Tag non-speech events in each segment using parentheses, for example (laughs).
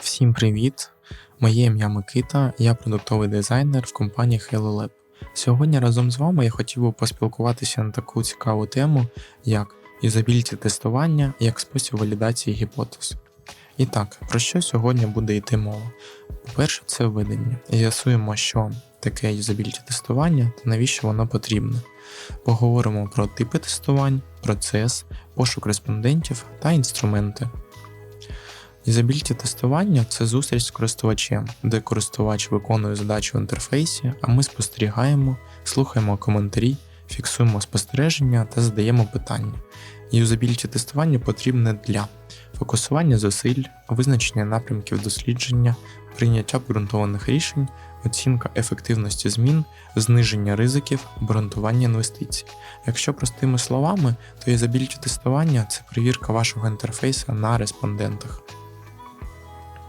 Всім привіт! Моє ім'я Микита, я продуктовий дизайнер в компанії HelloLab. Сьогодні разом з вами я хотів би поспілкуватися на таку цікаву тему, як юзабіліті тестування як спосіб валідації гіпотез. І так, про що сьогодні буде йти мова? По-перше, це введення. З'ясуємо, що таке юзабіліті тестування та навіщо воно потрібне. Поговоримо про типи тестувань, процес, пошук респондентів та інструменти. Юзабіліті тестування це зустріч з користувачем, де користувач виконує задачу в інтерфейсі, а ми спостерігаємо, слухаємо коментарі, фіксуємо спостереження та задаємо питання. Юзабіліті тестування потрібне для фокусування зусиль, визначення напрямків дослідження, прийняття обґрунтованих рішень, оцінка ефективності змін, зниження ризиків, обґрунтування інвестицій. Якщо простими словами, то юзабіліті тестування це перевірка вашого інтерфейсу на респондентах.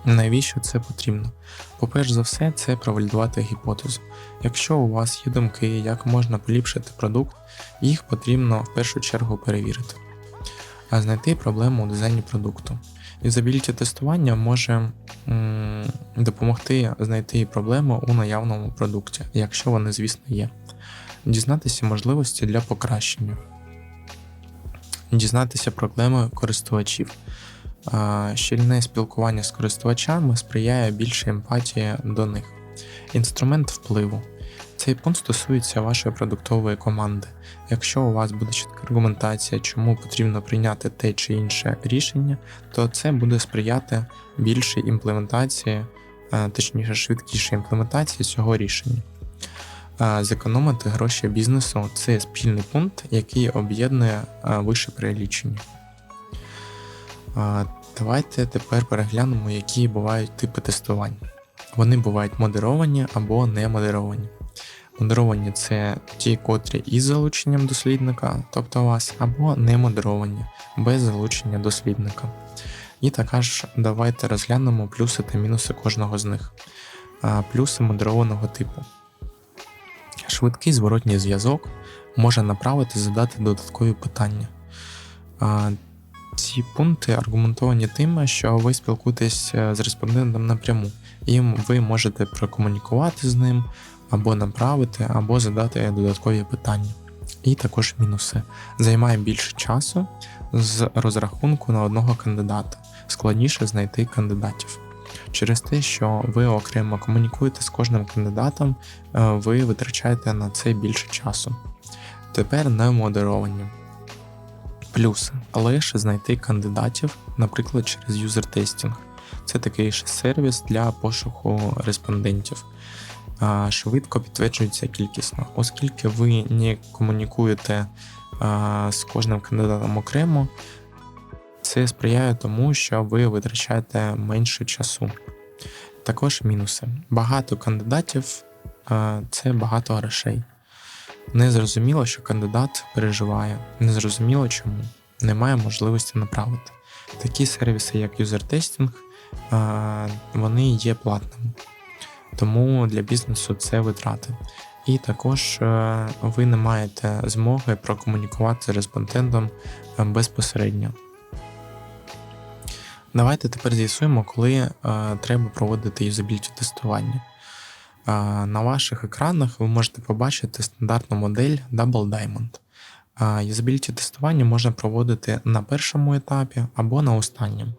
Навіщо це потрібно? По-перше за все, це провалідувати гіпотезу. Якщо у вас є думки, як можна поліпшити продукт, їх потрібно в першу чергу перевірити, а знайти проблему у дизайні продукту. Юзабіліті тестування може м, допомогти знайти проблему у наявному продукті, якщо вони, звісно, є. Дізнатися можливості для покращення, дізнатися проблеми користувачів. Щільне спілкування з користувачами сприяє більшій емпатії до них. Інструмент впливу. Цей пункт стосується вашої продуктової команди. Якщо у вас буде чітка аргументація, чому потрібно прийняти те чи інше рішення, то це буде сприяти більшій імплементації, точніше швидкішій імплементації цього рішення. Зекономити гроші бізнесу це спільний пункт, який об'єднує вище перелічення. Давайте тепер переглянемо, які бувають типи тестувань. Вони бувають модеровані або не модеровані. Модеровані це ті, котрі із залученням дослідника, тобто вас, або не модеровані, без залучення дослідника. І також давайте розглянемо плюси та мінуси кожного з них. Плюси модерованого типу. Швидкий зворотній зв'язок може направити задати додаткові питання. Ці пункти аргументовані тим, що ви спілкуєтесь з респондентом напряму, і ви можете прокомунікувати з ним, або направити, або задати додаткові питання. І також мінуси. Займає більше часу з розрахунку на одного кандидата, складніше знайти кандидатів. Через те, що ви окремо комунікуєте з кожним кандидатом, ви витрачаєте на це більше часу. Тепер не модеровані. Плюси легше знайти кандидатів, наприклад, через юзер-тестінг. Це такий ж сервіс для пошуку респондентів. Швидко підтверджується кількісно, оскільки ви не комунікуєте з кожним кандидатом окремо, це сприяє тому, що ви витрачаєте менше часу. Також мінуси. Багато кандидатів це багато грошей. Незрозуміло, що кандидат переживає, незрозуміло чому, немає можливості направити. Такі сервіси, як юзер-тестінг, вони є платними, тому для бізнесу це витрати. І також ви не маєте змоги прокомунікувати з респондентом безпосередньо. Давайте тепер з'ясуємо, коли треба проводити юзабіліті тестування. На ваших екранах ви можете побачити стандартну модель Double Diamond. Юзабіліті тестування можна проводити на першому етапі або на останньому.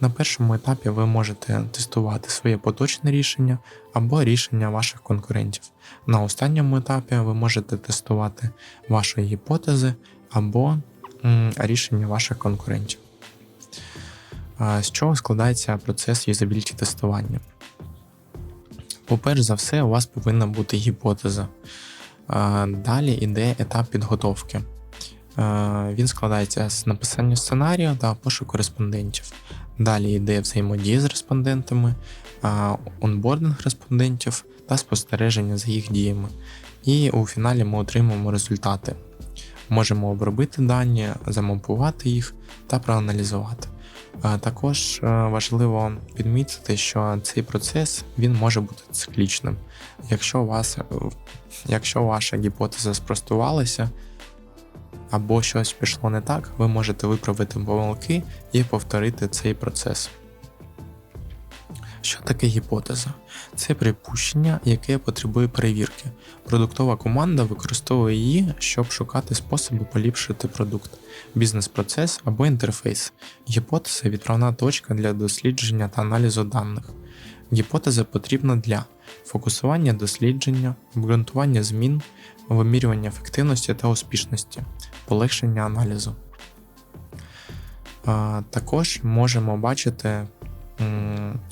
На першому етапі ви можете тестувати своє поточне рішення або рішення ваших конкурентів. На останньому етапі ви можете тестувати ваші гіпотези або рішення ваших конкурентів. З чого складається процес юзабіліті тестування? По-перше за все, у вас повинна бути гіпотеза. Далі йде етап підготовки. Він складається з написання сценарію та пошуку респондентів. Далі йде взаємодія з респондентами, онбординг респондентів та спостереження за їх діями. І у фіналі ми отримуємо результати. Можемо обробити дані, замапувати їх та проаналізувати. Також важливо підмітити, що цей процес він може бути циклічним. Якщо у вас, якщо ваша гіпотеза спростувалася, або щось пішло не так, ви можете виправити помилки і повторити цей процес. Що таке гіпотеза? Це припущення, яке потребує перевірки. Продуктова команда використовує її, щоб шукати способи поліпшити продукт, бізнес-процес або інтерфейс. Гіпотеза відправна точка для дослідження та аналізу даних. Гіпотеза потрібна для фокусування дослідження, обґрунтування змін, вимірювання ефективності та успішності, полегшення аналізу. Також можемо бачити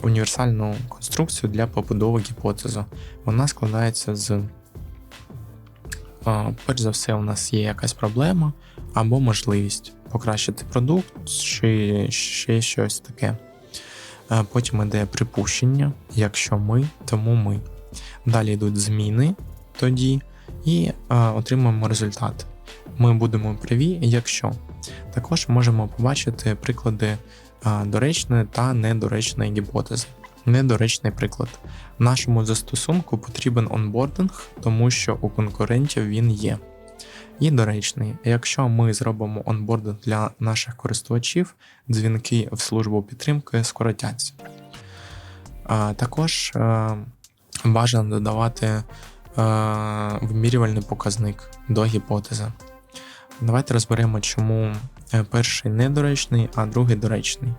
універсальну конструкцію для побудови гіпотези. Вона складається з, перш за все, у нас є якась проблема або можливість покращити продукт чи ще щось таке. Е, Потім йде припущення, якщо ми, тому ми. Далі йдуть зміни тоді і е, отримуємо результат. Ми будемо праві, якщо. Також можемо побачити приклади е, доречної та недоречної гіпотези. Недоречний приклад. Нашому застосунку потрібен онбординг, тому що у конкурентів він є. І доречний, якщо ми зробимо онбординг для наших користувачів, дзвінки в службу підтримки скоротяться. Також е, бажано додавати е, вимірювальний показник до гіпотези. Давайте розберемо, чому е, перший недоречний, а другий доречний.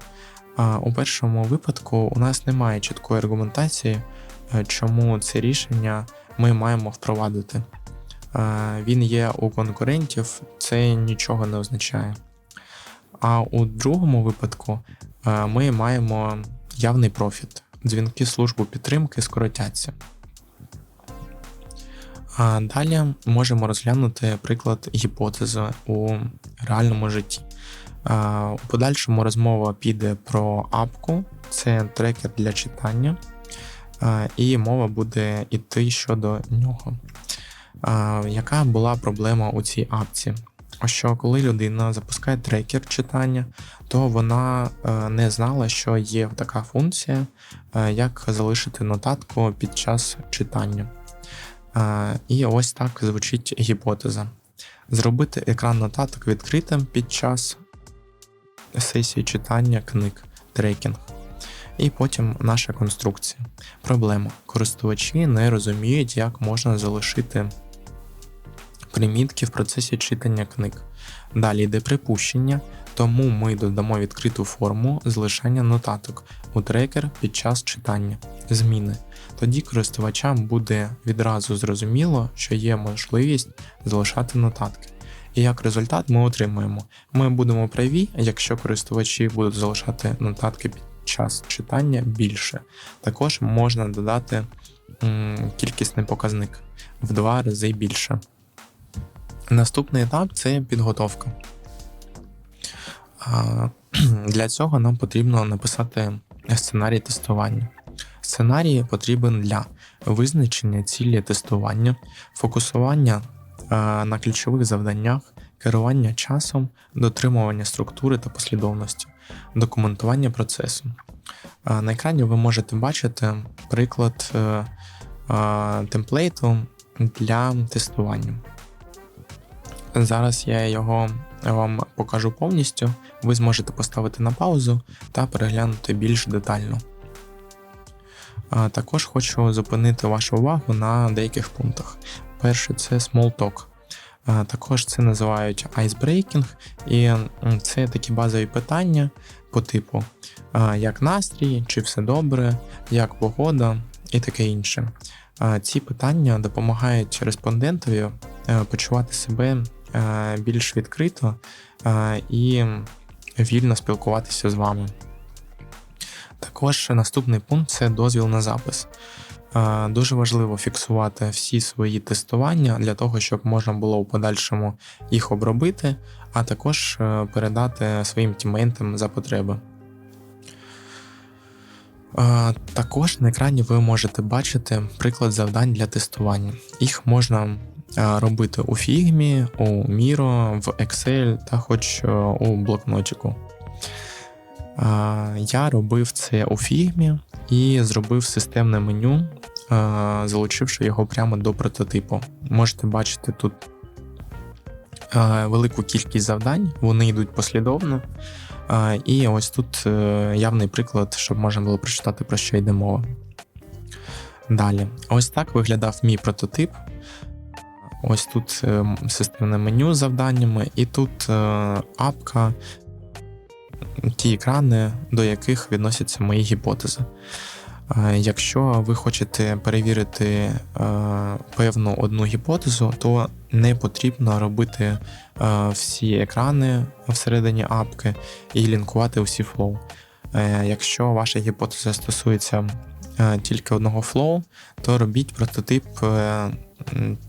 У першому випадку у нас немає чіткої аргументації, е, чому це рішення ми маємо впровадити. Він є у конкурентів, це нічого не означає. А у другому випадку ми маємо явний профіт. Дзвінки службу підтримки скоротяться. А далі можемо розглянути приклад гіпотези у реальному житті. У подальшому розмова піде про апку, це трекер для читання, і мова буде йти щодо нього. А, Яка була проблема у цій апці? Що коли людина запускає трекер читання, то вона е, не знала, що є така функція, е, як залишити нотатку під час читання. Е, І ось так звучить гіпотеза: зробити екран нотаток відкритим під час сесії читання книг, трекінг. І потім наша конструкція. Проблема. Користувачі не розуміють, як можна залишити примітки в процесі читання книг. Далі йде припущення, тому ми додамо відкриту форму залишання нотаток у трекер під час читання, зміни. Тоді користувачам буде відразу зрозуміло, що є можливість залишати нотатки. І як результат ми отримуємо: ми будемо праві, якщо користувачі будуть залишати нотатки під час читання більше. Також можна додати м, кількісний показник в два рази більше. Наступний етап це підготовка. (clears throat) Для цього нам потрібно написати сценарій тестування. Сценарій потрібен для визначення цілі тестування, фокусування на ключових завданнях, керування часом, дотримування структури та послідовності, документування процесу. На екрані ви можете бачити приклад е, темплейту для тестування. Зараз я його вам покажу повністю. Ви зможете поставити на паузу та переглянути більш детально. Також хочу зупинити вашу увагу на деяких пунктах. Перше це small talk. Також це називають icebreaking, і це такі базові питання по типу як настрій, чи все добре, як погода і таке інше. Ці питання допомагають респондентові е, почувати себе більш відкрито е, і вільно спілкуватися з вами. Також наступний пункт це дозвіл на запис. Е, дуже важливо фіксувати всі свої тестування для того, щоб можна було у подальшому їх обробити, а також передати своїм тіментам за потреби. Також на екрані ви можете бачити приклад завдань для тестування. Їх можна робити у Figma, у Miro, в Excel та хоч у блокнотику. Я робив це у Figma і зробив системне меню, залучивши його прямо до прототипу. Можете бачити тут е, велику кількість завдань, вони йдуть послідовно. Е, І ось тут е, явний приклад, щоб можна було прочитати, про що йде мова. Далі, ось так виглядав мій прототип. Ось тут е, системне меню з завданнями, і тут е, апка, ті екрани, до яких відносяться мої гіпотези. Е, Якщо ви хочете перевірити певну одну гіпотезу, то не потрібно робити всі екрани всередині апки і лінкувати усі флоу. Якщо ваша гіпотеза стосується тільки одного флоу, то робіть прототип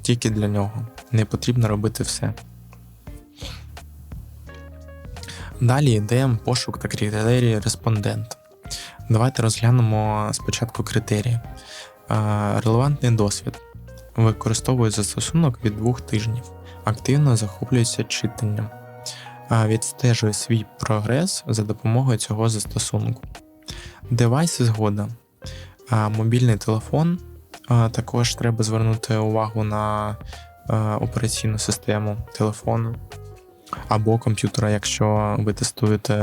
тільки для нього. Не потрібно робити все. Далі йде пошук та критерії респондента. Давайте розглянемо спочатку критерії. Е, Релевантний досвід. Використовує застосунок від двох тижнів. Активно захоплюється читанням. Е, Відстежує свій прогрес за допомогою цього застосунку. Девайс згода. Е, Мобільний телефон. Також треба звернути увагу на е, операційну систему телефону або комп'ютера, якщо ви тестуєте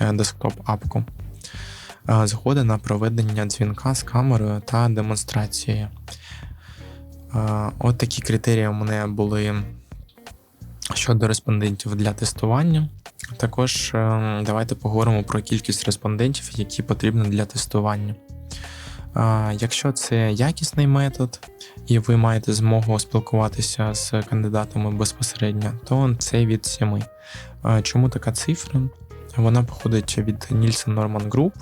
е, десктоп-апку. Е, Згода на проведення дзвінка з камерою та демонстрацією. Е, От такі критерії у мене були щодо респондентів для тестування. Також е, давайте поговоримо про кількість респондентів, які потрібні для тестування. Якщо це якісний метод, і ви маєте змогу спілкуватися з кандидатами безпосередньо, то це від 7. Е, Чому така цифра? Вона походить від Nielsen Norman Group.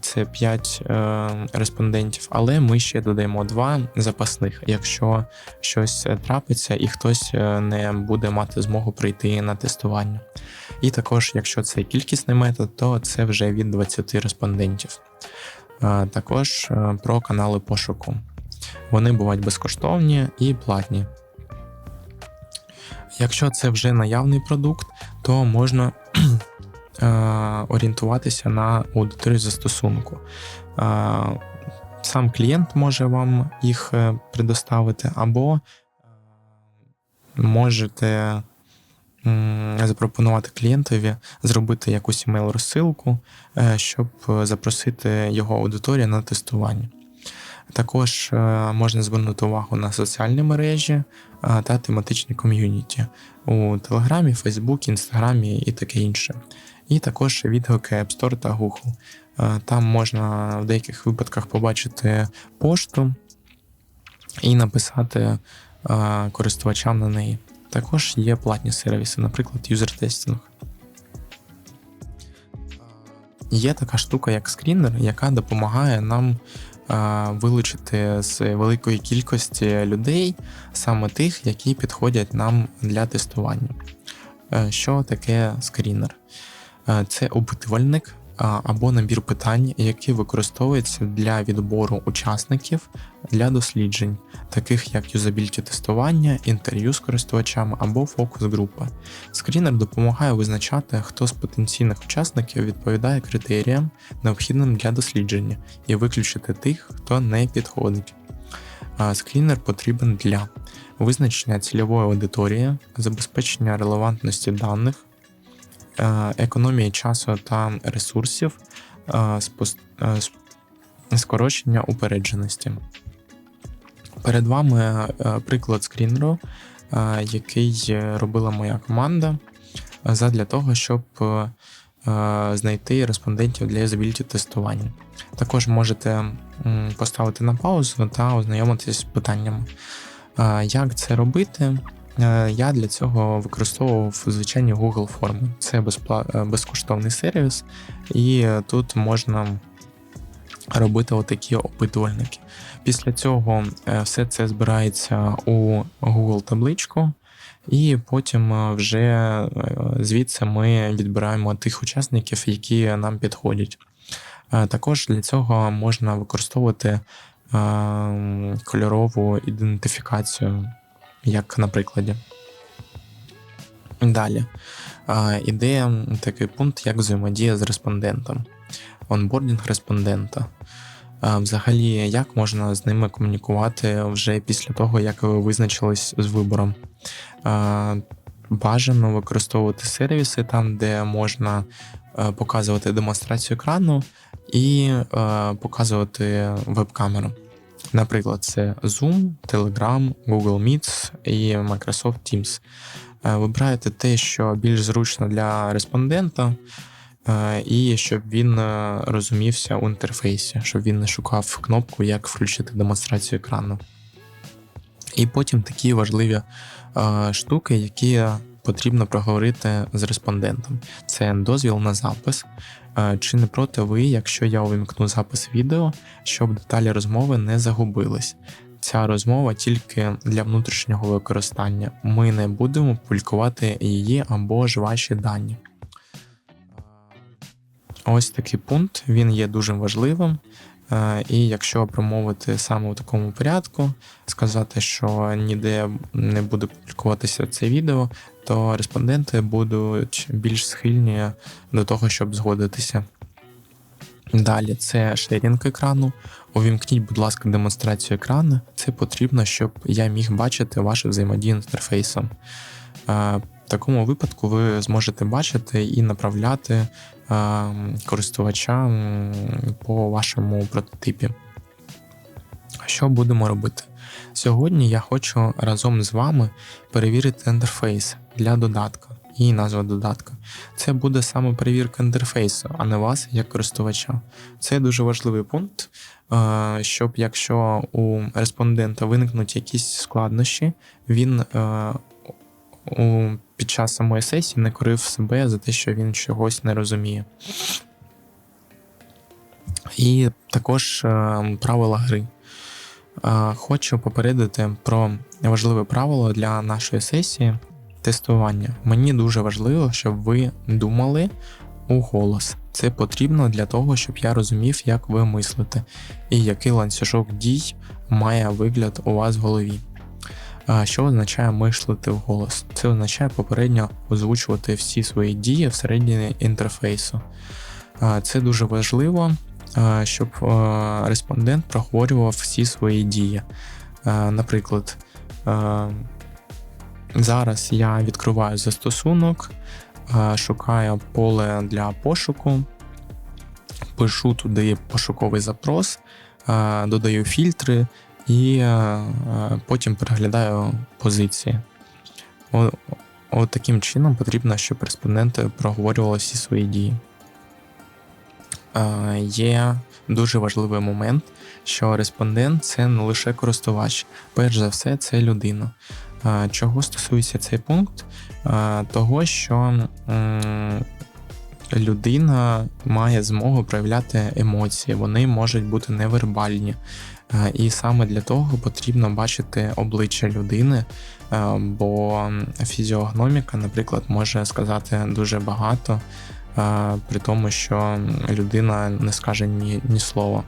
Це 5 е, респондентів, але ми ще додаємо 2 запасних, якщо щось трапиться і хтось е, не буде мати змогу прийти на тестування. І також, якщо це кількісний метод, то це вже від 20 респондентів. Також е, про канали пошуку. Вони бувають безкоштовні і платні. Якщо це вже наявний продукт, то можна (clears throat) е, орієнтуватися на аудиторію застосунку. Е, Сам клієнт може вам їх предоставити, або можете запропонувати клієнтові зробити якусь email розсилку, е, щоб е, запросити його аудиторію на тестування. Також е, можна звернути увагу на соціальні мережі та тематичні ком'юніті у Телеграмі, Фейсбуці, Інстаграмі і таке інше. І також відгуки App Store та Google. Там можна в деяких випадках побачити пошту і написати користувачам на неї. Також є платні сервіси, наприклад, юзер-тестінг. Є така штука, як скрінер, яка допомагає нам вилучити з великої кількості людей саме тих, які підходять нам для тестування. Е, Що таке скрінер? Е, Це опитувальник або набір питань, які використовуються для відбору учасників для досліджень, таких як юзабіліті тестування, інтерв'ю з користувачами або фокус-група. Скрінер допомагає визначати, хто з потенційних учасників відповідає критеріям, необхідним для дослідження, і виключити тих, хто не підходить. Скрінер потрібен для визначення цільової аудиторії, забезпечення релевантності даних, економії часу та ресурсів, е, е, скорочення упередженості. Перед вами е, приклад скрінеру, е, який е, робила моя команда е, задля того, щоб е, е, знайти респондентів для юзабіліті тестування. Також можете поставити на паузу та ознайомитися з питаннями. Е, Як це робити? Е, Я для цього використовував звичайні Google форми. Це безпла- е, безкоштовний сервіс, і тут можна робити отакі опитувальники. Після цього е, все це збирається у Google табличку, і потім вже звідси ми відбираємо тих учасників, які нам підходять. Також для цього можна використовувати кольорову ідентифікацію, як на прикладі. Далі е, іде такий пункт, як взаємодія з респондентом, онбордінг респондента. Взагалі, як можна з ними комунікувати вже після того, як ви визначились з вибором? Бажано використовувати сервіси там, де можна показувати демонстрацію екрану і показувати веб-камеру. Наприклад, це Zoom, Telegram, Google Meets і Microsoft Teams. Е, Вибираєте те, що більш зручно для респондента, е, і щоб він е, розумівся у інтерфейсі, щоб він не шукав кнопку, як включити демонстрацію екрану. І потім такі важливі штуки, які потрібно проговорити з респондентом. Це дозвіл на запис. Чи не проти ви, якщо я увімкну запис відео, щоб деталі розмови не загубились? Ця розмова тільки для внутрішнього використання. Ми не будемо публікувати її або ж ваші дані. Ось такий пункт, він є дуже важливим. І якщо промовити саме у такому порядку, сказати, що ніде не буде публікуватися це відео, то респонденти будуть більш схильні до того, щоб згодитися. Далі це шерінг екрану. Увімкніть, будь ласка, демонстрацію екрану. Це потрібно, щоб я міг бачити вашу взаємодію інтерфейсом. Е, В такому випадку ви зможете бачити і направляти е, користувача по вашому прототипі. Що будемо робити? Сьогодні я хочу разом з вами перевірити інтерфейс для додатка і назва додатка. Це буде саме перевірка інтерфейсу, а не вас як користувача. Це дуже важливий пункт, е, щоб якщо у респондента виникнуть якісь складнощі, він е, під час самої сесії не корив себе за те, що він чогось не розуміє. І також е, правила гри. Хочу попередити про важливе правило для нашої сесії тестування. Мені дуже важливо, щоб ви думали у голос. Це потрібно для того, щоб я розумів, як ви мислите, і який ланцюжок дій має вигляд у вас в голові. Що означає мислити вголос? Це означає попередньо озвучувати всі свої дії всередині інтерфейсу. Це дуже важливо, щоб респондент проговорював всі свої дії. Наприклад, зараз я відкриваю застосунок, шукаю поле для пошуку, пишу туди пошуковий запрос, додаю фільтри і е, потім переглядаю позиції. От таким чином потрібно, щоб респонденти проговорювали всі свої дії. Е, Є дуже важливий момент, що респондент це не лише користувач, перш за все, це людина. Е, Чого стосується цей пункт? Е, Того, що людина має змогу проявляти емоції, вони можуть бути невербальні. І саме для того потрібно бачити обличчя людини, бо фізіогноміка, наприклад, може сказати дуже багато, при тому, що людина не скаже ні, ні слова.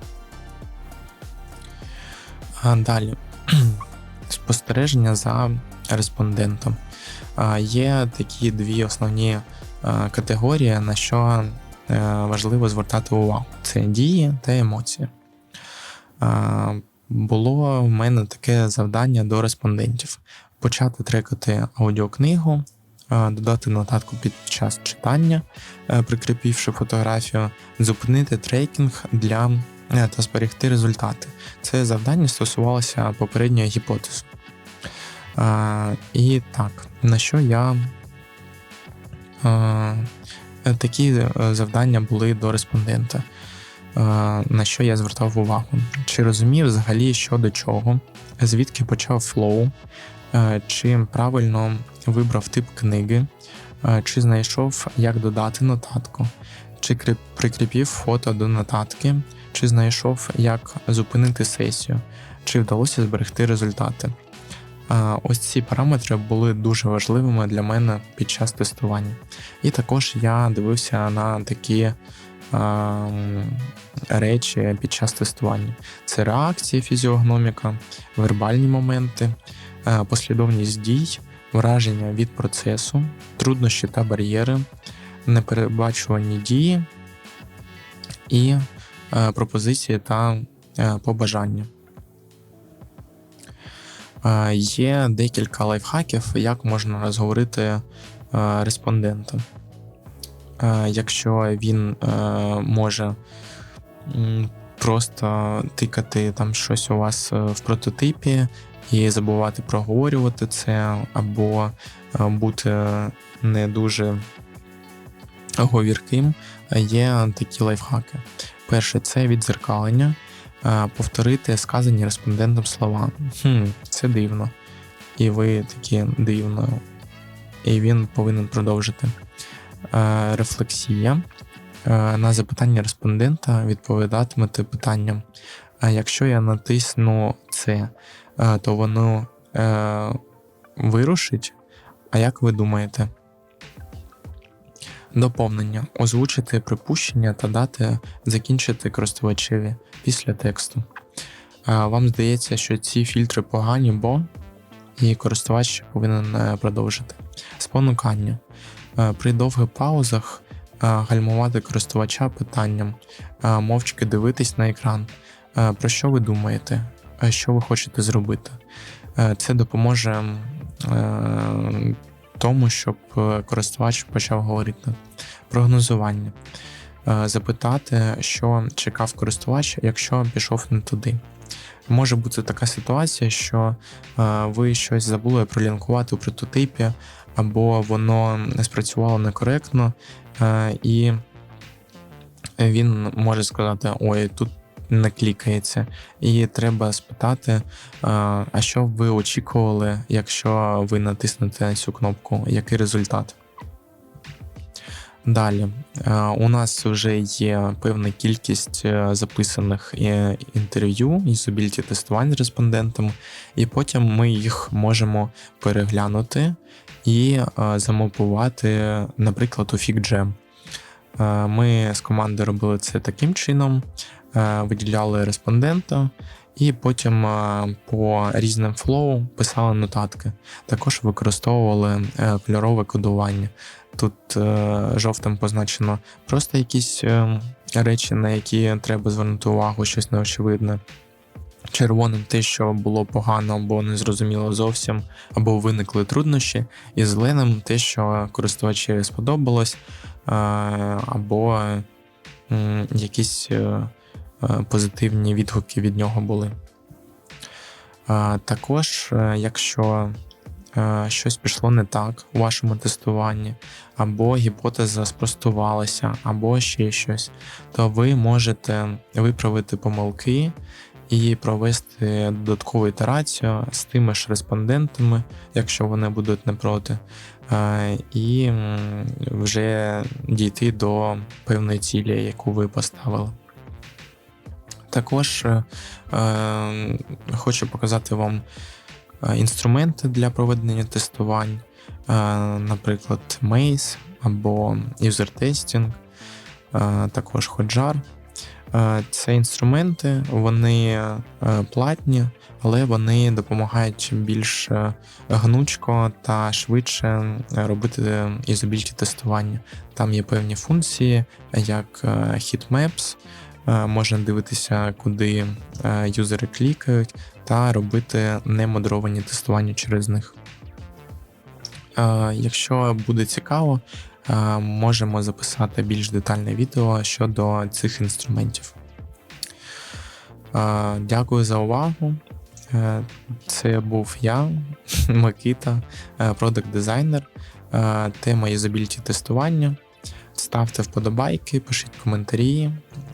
Далі (clears throat) спостереження за респондентом. Є такі дві основні категорії, на що е, важливо звертати увагу: це дії та емоції. Було в мене таке завдання до респондентів: почати трекати аудіокнигу, додати нотатку під час читання, е, прикріпивши фотографію, зупинити трекінг для е, та зберегти результати. Це завдання стосувалося попередньої гіпотези. І так, на що я е, такі завдання були до респондента. На що я звертав увагу? Чи розумів взагалі що до чого, звідки почав флоу, чи правильно вибрав тип книги, е, чи знайшов, як додати нотатку, чи прикріпів фото до нотатки, чи знайшов, як зупинити сесію, чи вдалося зберегти результати. Е, Ось ці параметри були дуже важливими для мене під час тестування. І також я дивився на такі ем, речі під час тестування: це реакції, фізіогноміка, вербальні моменти, е, послідовність дій, враження від процесу, труднощі та бар'єри, непередбачувані дії і е, пропозиції та е, побажання. Е, Є декілька лайфхаків, як можна розговорити е, респондента. Е, Якщо він е, може просто тикати там щось у вас е, в прототипі і забувати проговорювати це, або е, бути не дуже говірким, є такі лайфхаки. Перше це відзеркалення, е, повторити сказані респондентом слова. Хм, це дивно. І ви такі дивно. І він повинен продовжити. Е, Рефлексія. На запитання респондента відповідатимете питанням. А якщо я натисну це, то воно е, вирушить. А як ви думаєте? Доповнення. Озвучити припущення та дати закінчити користувачеві після тексту. Е, Вам здається, що ці фільтри погані, бо і користувач повинен е, продовжити. Спонукання. Е, При довгих паузах е, гальмувати користувача питанням, е, мовчки дивитись на екран. Е, Про що ви думаєте? Е, Що ви хочете зробити? Е, Це допоможе е, тому, щоб користувач почав говорити. Прогнозування. Запитати, що чекав користувач, якщо пішов не туди. Може бути така ситуація, що ви щось забули пролінкувати у прототипі, або воно не спрацювало некоректно, і він може сказати: Ой, тут не клікається. І треба спитати, е, а що ви очікували, якщо ви натиснете на цю кнопку, який результат? Далі, е, у нас вже є певна кількість е, записаних інтерв'ю юзабіліті тестувань з респондентами, і потім ми їх можемо переглянути і замопувати, наприклад, у FigJam. Ми з командою робили це таким чином: виділяли респондента, і потім е, по різним флоу писали нотатки. Також використовували е, кольорове кодування. Тут е, жовтим позначено просто якісь е, речі, на які треба звернути увагу, щось неочевидне. Червоним те, що було погано або незрозуміло зовсім, або виникли труднощі, і зеленим те, що користувачі сподобалось, е, або якісь е, е, позитивні відгуки від нього були. Е, Також, е, якщо е, щось пішло не так у вашому тестуванні, або гіпотеза спростувалася, або ще щось, то ви можете виправити помилки і провести додаткову ітерацію з тими ж респондентами, якщо вони будуть не проти, е, і вже дійти до певної цілі, яку ви поставили. Також е, е, хочу показати вам е, інструменти для проведення тестувань, е, наприклад, Maze або Testing, е, також Hotjar. Е, Це інструменти, вони е, платні, але вони допомагають більш гнучко та швидше робити юзабіліті тестування. Там є певні функції, як heatmaps, можна дивитися, куди е, юзери клікають, та робити немодеровані тестування через них. Е, Якщо буде цікаво, е, можемо записати більш детальне відео щодо цих інструментів. Е, Дякую за увагу. Е, Це був я, (laughs) Микита, продакт дизайнер. Тема юзабіліті тестування. Ставте вподобайки, пишіть коментарі,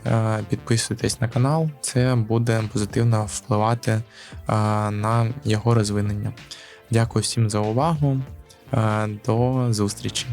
е, підписуйтесь на канал. Це буде позитивно впливати е, на його розвинення. Дякую всім за увагу. Е, До зустрічі!